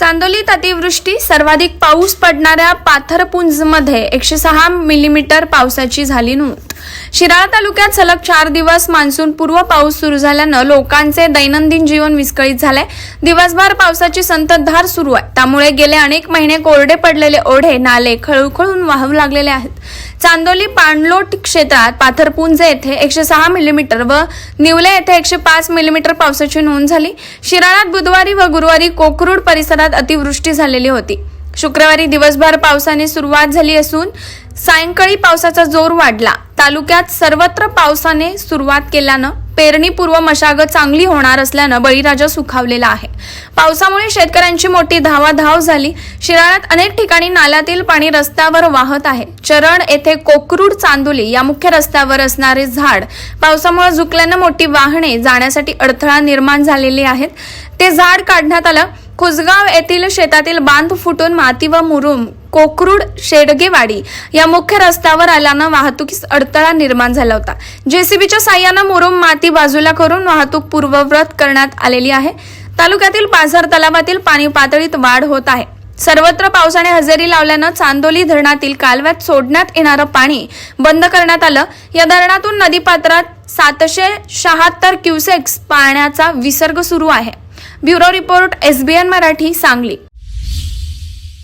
चांदोलीत अतिवृष्टी सर्वाधिक पाऊस पडणाऱ्या पाथरपुंजमध्ये एकशे सहा मिलीमीटर पावसाची झाली नोंद. शिराळा तालुक्यात सलग चार दिवस मान्सून पूर्व पाऊस सुरू झाल्यानं लोकांचे दैनंदिन जीवन विस्कळीत झालंय. दिवसभर पावसाची संततधार सुरू आहे. त्यामुळे गेले अनेक महिने कोरडे पडलेले ओढे नाले खळूखळून वाहू लागलेले आहेत. चांदोली पाणलोट क्षेत्रात पाथरपुंज येथे एकशे सहा मिलीमीटर व निवले येथे एकशे पाच मिलीमीटर पावसाची नोंद झाली. शिराळात बुधवारी व गुरुवारी कोकरूड परिसरात अतिवृष्टी झालेली होती. शुक्रवारी दिवसभर पावसाने सुरुवात झाली असून सायंकाळी पावसाचा जोर वाढला. तालुक्यात सर्वत्र पावसाने सुरुवात केल्यानं पेरणीपूर्व मशागत चांगली होणार असल्यानं बळीराजा सुखावलेला आहे. पावसामुळे शेतकऱ्यांची मोठी धावाधाव झाली. शिराळ्यात अनेक ठिकाणी नाल्यातील पाणी रस्त्यावर वाहत आहे. चरण येथे कोकरूड चांदोली या मुख्य रस्त्यावर असणारे झाड पावसामुळे झुकल्यानं मोठी वाहने जाण्यासाठी अडथळा निर्माण झालेले आहेत. ते झाड काढण्यात आलं. खुसगाव येथील शेतातील बांध फुटून माती व मुरुम कोकरूड शेडगेवाडी या मुख्य रस्त्यावर आल्यानं वाहतुकीस अडथळा निर्माण झाला होता. जेसीबीच्या साह्यानं मुरुम माती बाजूला करून वाहतूक पूर्वव्रत करण्यात आलेली आहे. तालुक्यातील पाझर तलावातील पाणी पातळीत वाढ होत आहे. सर्वत्र पावसाने हजेरी लावल्यानं चांदोली धरणातील कालव्यात सोडण्यात येणारं पाणी बंद करण्यात आलं. या धरणातून नदीपात्रात सातशे शहात्तर क्युसेक्स पाण्याचा विसर्ग सुरू आहे. Bureau report SBN Marathi Sangli.